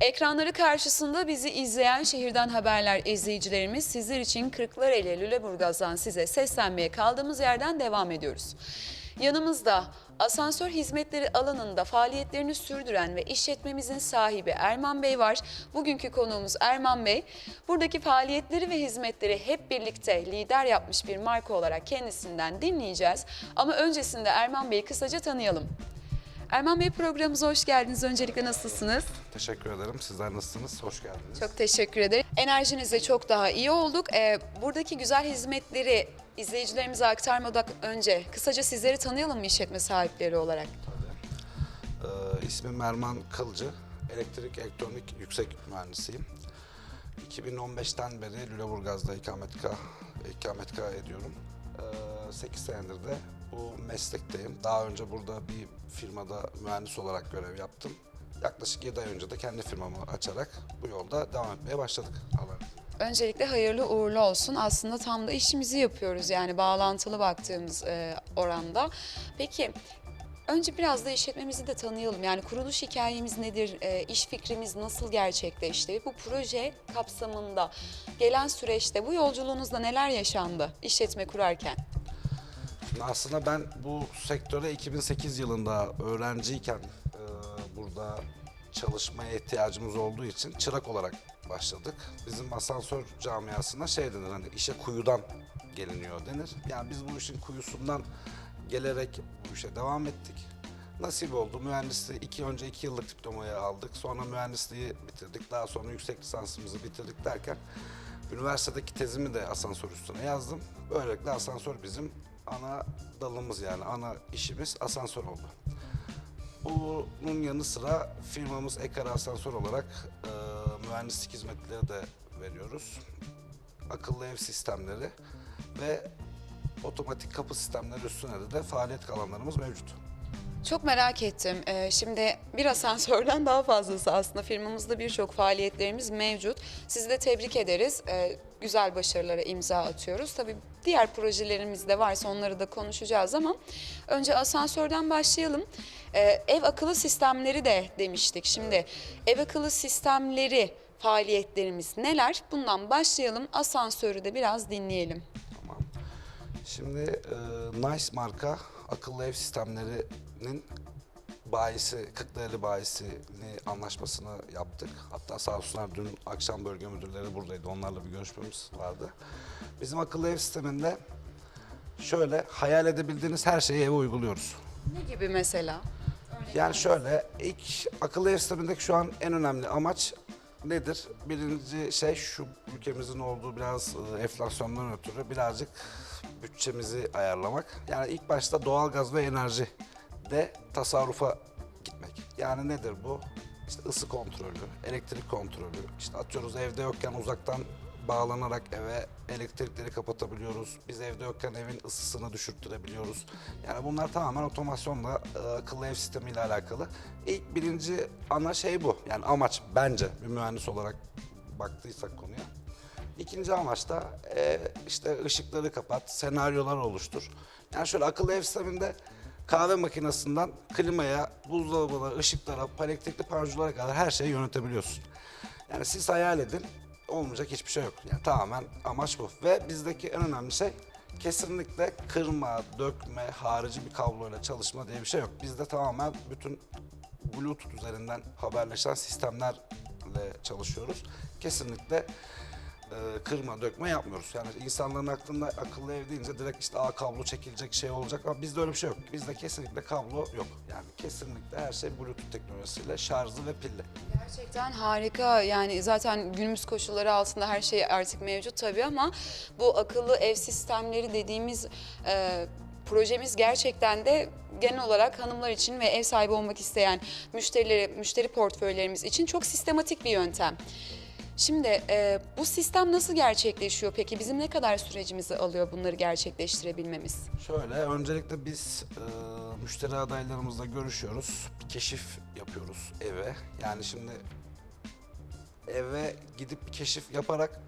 Ekranları karşısında bizi izleyen şehirden haberler izleyicilerimiz sizler için Kırklareli Lüleburgaz'dan size seslenmeye kaldığımız yerden devam ediyoruz. Yanımızda asansör hizmetleri alanında faaliyetlerini sürdüren ve işletmemizin sahibi Erman Bey var. Bugünkü konuğumuz Erman Bey. Buradaki faaliyetleri ve hizmetleri hep birlikte lider yapmış bir marka olarak kendisinden dinleyeceğiz. Ama öncesinde Erman Bey'i kısaca tanıyalım. Erman Bey programımıza hoş geldiniz. Öncelikle nasılsınız? Teşekkür ederim. Sizler nasılsınız? Hoş geldiniz. Çok teşekkür ederim. Enerjinizle çok daha iyi olduk. Ee, buradaki güzel hizmetleri izleyicilerimize aktarmadan önce kısaca sizleri tanıyalım mı işletme sahipleri olarak? Ee, ismim Erman Kılıcı. Elektrik elektronik yüksek mühendisiyim. 2015'ten beri Lüleburgaz'da ikametgah, ikametgah ediyorum. Ee, 8 senedir de bu meslekteyim. Daha önce burada bir firmada mühendis olarak görev yaptım. Yaklaşık 7 ay önce de kendi firmamı açarak bu yolda devam etmeye başladık. Allah razı olsun. Öncelikle hayırlı uğurlu olsun. Aslında tam da işimizi yapıyoruz yani bağlantılı baktığımız e, oranda. Peki önce biraz da işletmemizi de tanıyalım. Yani kuruluş hikayemiz nedir? E, iş fikrimiz nasıl gerçekleşti? Bu proje kapsamında gelen süreçte bu yolculuğunuzda neler yaşandı işletme kurarken? Aslında ben bu sektöre 2008 yılında öğrenciyken e, burada çalışmaya ihtiyacımız olduğu için çırak olarak başladık. Bizim asansör camiasında şey denir hani işe kuyudan geliniyor denir. Yani biz bu işin kuyusundan gelerek bu işe devam ettik. Nasip oldu. Mühendisliği iki önce iki yıllık diplomayı aldık. Sonra mühendisliği bitirdik. Daha sonra yüksek lisansımızı bitirdik derken üniversitedeki tezimi de asansör üstüne yazdım. Böylelikle asansör bizim ana dalımız yani ana işimiz asansör oldu. Bunun yanı sıra firmamız Ekara Asansör olarak e, mühendislik hizmetleri de veriyoruz. Akıllı ev sistemleri ve otomatik kapı sistemleri üstüne de, de faaliyet alanlarımız mevcut. Çok merak ettim. Ee, şimdi bir asansörden daha fazlası aslında firmamızda birçok faaliyetlerimiz mevcut. Sizi de tebrik ederiz. Ee, güzel başarılara imza atıyoruz. Tabii diğer projelerimiz de varsa onları da konuşacağız ama önce asansörden başlayalım. Ee, ev akıllı sistemleri de demiştik. Şimdi ev akıllı sistemleri faaliyetlerimiz neler? Bundan başlayalım. Asansörü de biraz dinleyelim. Tamam. Şimdi e, Nice marka akıllı ev sistemlerinin bayisi, Kırklareli bayisini anlaşmasını yaptık. Hatta sağ olsunlar dün akşam bölge müdürleri buradaydı. Onlarla bir görüşmemiz vardı. Bizim akıllı ev sisteminde şöyle hayal edebildiğiniz her şeyi eve uyguluyoruz. Ne gibi mesela? Yani şöyle ilk akıllı ev sistemindeki şu an en önemli amaç nedir? Birinci şey şu ülkemizin olduğu biraz e, enflasyondan ötürü birazcık bütçemizi ayarlamak. Yani ilk başta doğalgaz ve enerji de tasarrufa gitmek. Yani nedir bu? İşte ısı kontrolü, elektrik kontrolü. İşte atıyoruz evde yokken uzaktan bağlanarak eve elektrikleri kapatabiliyoruz. Biz evde yokken evin ısısını düşürttürebiliyoruz. Yani bunlar tamamen otomasyonla e, akıllı ev sistemiyle alakalı. İlk birinci ana şey bu. Yani amaç bence bir mühendis olarak baktıysak konuya. İkinci amaç da e, işte ışıkları kapat, senaryolar oluştur. Yani şöyle akıllı ev sisteminde kahve makinesinden klimaya, buzdolabına, ışıklara, elektrikli panjurlara kadar her şeyi yönetebiliyorsun. Yani siz hayal edin, olmayacak hiçbir şey yok. Yani tamamen amaç bu. Ve bizdeki en önemli şey kesinlikle kırma, dökme, harici bir kabloyla çalışma diye bir şey yok. Bizde tamamen bütün Bluetooth üzerinden haberleşen sistemlerle çalışıyoruz. Kesinlikle e, kırma, dökme yapmıyoruz. Yani insanların aklında akıllı ev deyince direkt işte a kablo çekilecek şey olacak ama bizde öyle bir şey yok. Bizde kesinlikle kablo yok. Yani kesinlikle her şey Bluetooth teknolojisiyle şarjlı ve pilli. Gerçekten harika. Yani zaten günümüz koşulları altında her şey artık mevcut tabii ama bu akıllı ev sistemleri dediğimiz e, projemiz gerçekten de genel olarak hanımlar için ve ev sahibi olmak isteyen müşterileri, müşteri portföylerimiz için çok sistematik bir yöntem. Şimdi e, bu sistem nasıl gerçekleşiyor peki? Bizim ne kadar sürecimizi alıyor bunları gerçekleştirebilmemiz? Şöyle, öncelikle biz e, müşteri adaylarımızla görüşüyoruz. Bir keşif yapıyoruz eve. Yani şimdi eve gidip keşif yaparak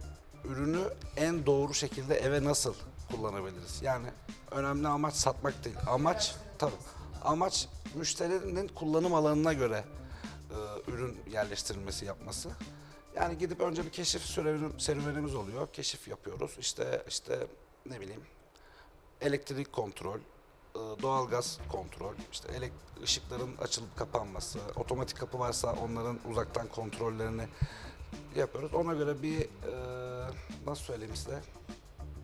ürünü en doğru şekilde eve nasıl kullanabiliriz? Yani önemli amaç satmak değil. Amaç tabii amaç müşterinin kullanım alanına göre e, ürün yerleştirilmesi yapması. Yani gidip önce bir keşif serüveni- serüvenimiz oluyor. Keşif yapıyoruz. İşte işte ne bileyim elektrik kontrol, e, doğalgaz kontrol, işte ışıkların açılıp kapanması, otomatik kapı varsa onların uzaktan kontrollerini yapıyoruz. Ona göre bir e, nasıl söyleyeyim size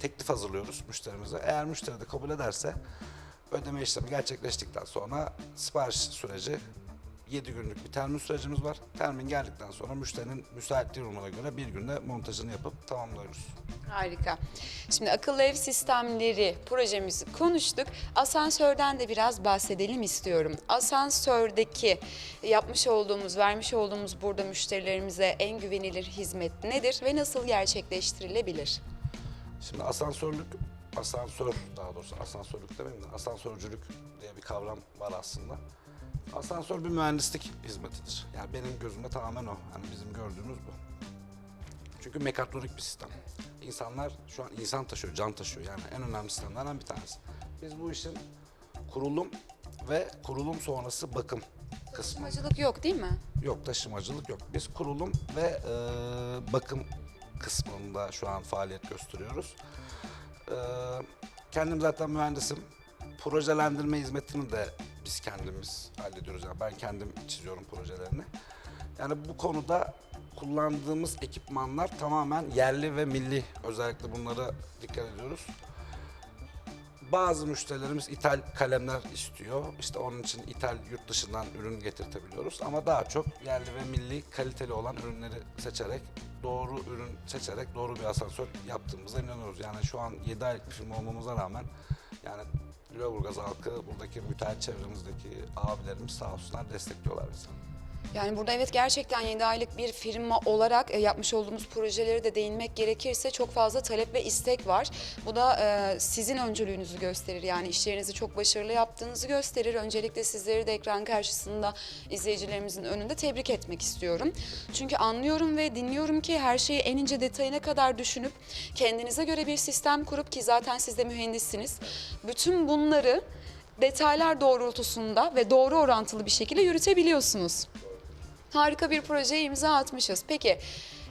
teklif hazırlıyoruz müşterimize. Eğer müşteri de kabul ederse ödeme işlemi gerçekleştikten sonra sipariş süreci 7 günlük bir termin sürecimiz var. Termin geldikten sonra müşterinin müsaitliği durumuna göre bir günde montajını yapıp tamamlıyoruz. Harika. Şimdi akıllı ev sistemleri projemizi konuştuk. Asansörden de biraz bahsedelim istiyorum. Asansördeki yapmış olduğumuz, vermiş olduğumuz burada müşterilerimize en güvenilir hizmet nedir ve nasıl gerçekleştirilebilir? Şimdi asansörlük, asansör daha doğrusu asansörlük demeyeyim de asansörcülük diye bir kavram var aslında. Asansör bir mühendislik hizmetidir. Yani benim gözümde tamamen o. Hani bizim gördüğümüz bu. Çünkü mekatronik bir sistem. İnsanlar şu an insan taşıyor, can taşıyor. Yani en önemli sistemlerden bir tanesi. Biz bu işin kurulum ve kurulum sonrası bakım kısmı. Taşımacılık yok değil mi? Yok taşımacılık yok. Biz kurulum ve e, bakım kısmında şu an faaliyet gösteriyoruz. E, kendim zaten mühendisim. Projelendirme hizmetini de biz kendimiz hallediyoruz. Yani ben kendim çiziyorum projelerini. Yani bu konuda kullandığımız ekipmanlar tamamen yerli ve milli. Özellikle bunlara dikkat ediyoruz. Bazı müşterilerimiz ithal kalemler istiyor. İşte onun için ithal yurt dışından ürün getirtebiliyoruz. Ama daha çok yerli ve milli kaliteli olan ürünleri seçerek, doğru ürün seçerek doğru bir asansör yaptığımıza inanıyoruz. Yani şu an 7 aylık bir firma olmamıza rağmen yani Lüleburgaz halkı, buradaki müteahhit çevremizdeki abilerimiz sağ olsunlar destekliyorlar bizi. Yani burada evet gerçekten 7 aylık bir firma olarak e, yapmış olduğumuz projeleri de değinmek gerekirse çok fazla talep ve istek var. Bu da e, sizin öncülüğünüzü gösterir. Yani işlerinizi çok başarılı yaptığınızı gösterir. Öncelikle sizleri de ekran karşısında izleyicilerimizin önünde tebrik etmek istiyorum. Çünkü anlıyorum ve dinliyorum ki her şeyi en ince detayına kadar düşünüp kendinize göre bir sistem kurup ki zaten siz de mühendissiniz. Bütün bunları detaylar doğrultusunda ve doğru orantılı bir şekilde yürütebiliyorsunuz. Harika bir projeye imza atmışız. Peki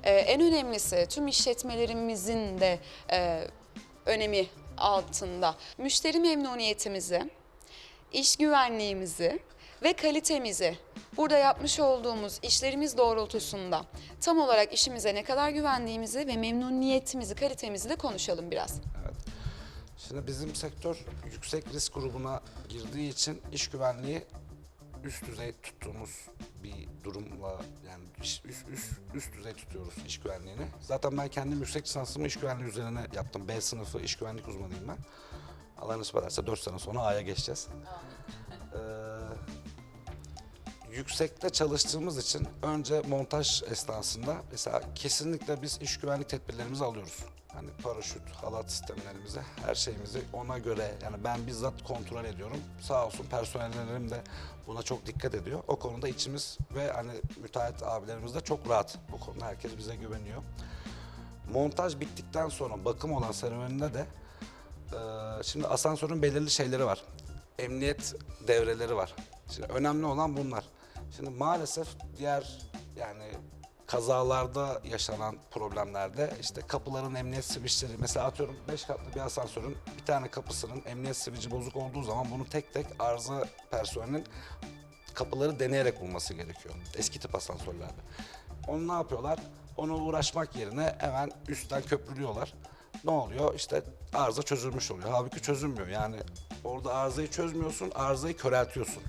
e, en önemlisi tüm işletmelerimizin de e, önemi altında müşteri memnuniyetimizi, iş güvenliğimizi ve kalitemizi burada yapmış olduğumuz işlerimiz doğrultusunda tam olarak işimize ne kadar güvendiğimizi ve memnuniyetimizi, kalitemizi de konuşalım biraz. Evet. Şimdi bizim sektör yüksek risk grubuna girdiği için iş güvenliği üst düzey tuttuğumuz bir durumla yani üst, üst, üst düzey tutuyoruz iş güvenliğini. Zaten ben kendim yüksek lisansımı iş güvenliği üzerine yaptım. B sınıfı iş güvenlik uzmanıyım ben. Allah nasip ederse 4 sene sonra A'ya geçeceğiz. Yüksekte çalıştığımız için önce montaj esnasında mesela kesinlikle biz iş güvenlik tedbirlerimizi alıyoruz. Hani paraşüt, halat sistemlerimizi, her şeyimizi ona göre yani ben bizzat kontrol ediyorum. Sağ olsun personellerim de buna çok dikkat ediyor. O konuda içimiz ve hani müteahhit abilerimiz de çok rahat. Bu konuda herkes bize güveniyor. Montaj bittikten sonra bakım olan serüveninde de ee, şimdi asansörün belirli şeyleri var. Emniyet devreleri var. Şimdi önemli olan bunlar. Şimdi maalesef diğer yani kazalarda yaşanan problemlerde işte kapıların emniyet switchleri mesela atıyorum 5 katlı bir asansörün bir tane kapısının emniyet switchi bozuk olduğu zaman bunu tek tek arıza personelinin kapıları deneyerek bulması gerekiyor. Eski tip asansörlerde. Onu ne yapıyorlar? Onu uğraşmak yerine hemen üstten köprülüyorlar. Ne oluyor? İşte arıza çözülmüş oluyor. Halbuki çözülmüyor. Yani orada arızayı çözmüyorsun, arızayı köreltiyorsun.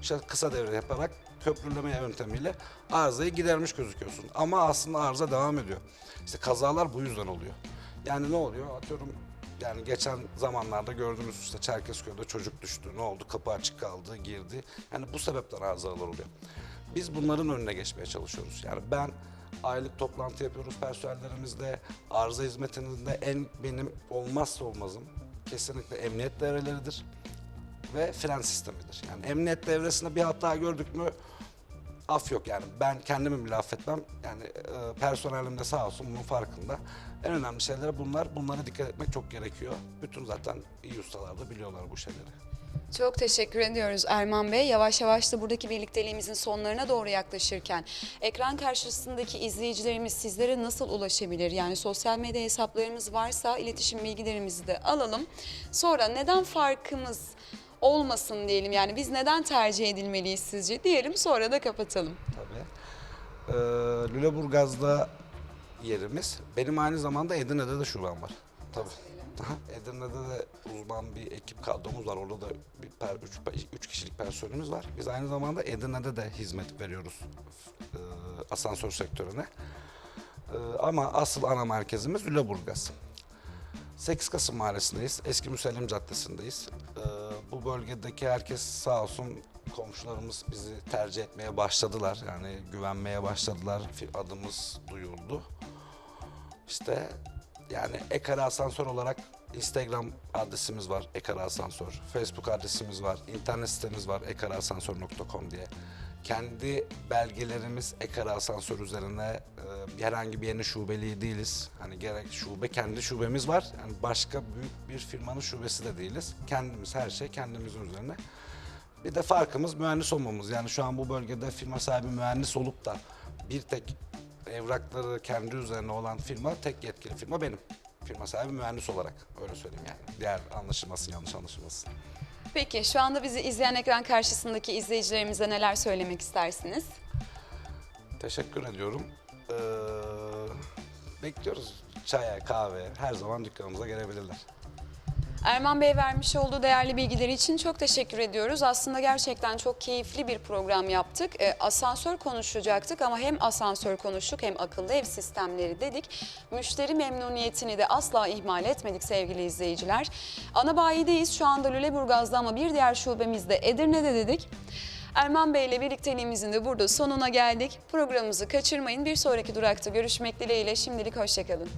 İşte kısa devre yaparak köprüleme yöntemiyle arızayı gidermiş gözüküyorsun. Ama aslında arıza devam ediyor. İşte kazalar bu yüzden oluyor. Yani ne oluyor? Atıyorum yani geçen zamanlarda gördüğünüz işte Çerkezköy'de çocuk düştü. Ne oldu? Kapı açık kaldı, girdi. Yani bu sebepten arızalar oluyor. Biz bunların önüne geçmeye çalışıyoruz. Yani ben aylık toplantı yapıyoruz personellerimizle. Arıza hizmetinde en benim olmazsa olmazım kesinlikle emniyet devreleridir ve fren sistemidir. Yani emniyet devresinde bir hata gördük mü af yok yani ben kendimi bile affetmem. Yani e, personelim de sağ olsun bunun farkında. En önemli şeyler bunlar. Bunlara dikkat etmek çok gerekiyor. Bütün zaten iyi ustalar da biliyorlar bu şeyleri. Çok teşekkür ediyoruz Erman Bey. Yavaş yavaş da buradaki birlikteliğimizin sonlarına doğru yaklaşırken ekran karşısındaki izleyicilerimiz sizlere nasıl ulaşabilir? Yani sosyal medya hesaplarımız varsa iletişim bilgilerimizi de alalım. Sonra neden farkımız olmasın diyelim yani biz neden tercih edilmeliyiz sizce diyelim sonra da kapatalım. Tabii. Ee, Lüleburgaz'da yerimiz. Benim aynı zamanda Edirne'de de şubem var. Tabii. Aha, Edirne'de de uzman bir ekip kadromuz var. Orada da bir per, üç, üç kişilik personelimiz var. Biz aynı zamanda Edirne'de de hizmet veriyoruz e, asansör sektörüne. E, ama asıl ana merkezimiz Lüleburgaz. 8 Kasım Mahallesi'ndeyiz. Eski Müsellim Caddesi'ndeyiz. Bölgedeki herkes sağ olsun komşularımız bizi tercih etmeye başladılar. Yani güvenmeye başladılar. Adımız duyuldu. İşte yani Ekara Asansör olarak Instagram adresimiz var Ekara Asansör. Facebook adresimiz var. internet sitemiz var ekaraasansör.com diye. Kendi belgelerimiz Ekara Asansör üzerine e, herhangi bir yerine şubeli değiliz. Hani gerek şube kendi şubemiz var. Yani başka büyük bir firmanın şubesi de değiliz. Kendimiz her şey kendimizin üzerine. Bir de farkımız mühendis olmamız. Yani şu an bu bölgede firma sahibi mühendis olup da bir tek evrakları kendi üzerine olan firma, tek yetkili firma benim. Firma sahibi mühendis olarak öyle söyleyeyim yani. Diğer anlaşılmasın, yanlış anlaşılmasın. Peki şu anda bizi izleyen ekran karşısındaki izleyicilerimize neler söylemek istersiniz? Teşekkür ediyorum. Ee, bekliyoruz. Çaya, kahve her zaman dükkanımıza gelebilirler. Erman Bey vermiş olduğu değerli bilgileri için çok teşekkür ediyoruz. Aslında gerçekten çok keyifli bir program yaptık. E, asansör konuşacaktık ama hem asansör konuştuk hem akıllı ev sistemleri dedik. Müşteri memnuniyetini de asla ihmal etmedik sevgili izleyiciler. Ana bayideyiz şu anda Lüleburgaz'da ama bir diğer şubemizde Edirne'de dedik. Erman Bey ile birlikteliğimizin de burada sonuna geldik. Programımızı kaçırmayın. Bir sonraki durakta görüşmek dileğiyle şimdilik hoşçakalın.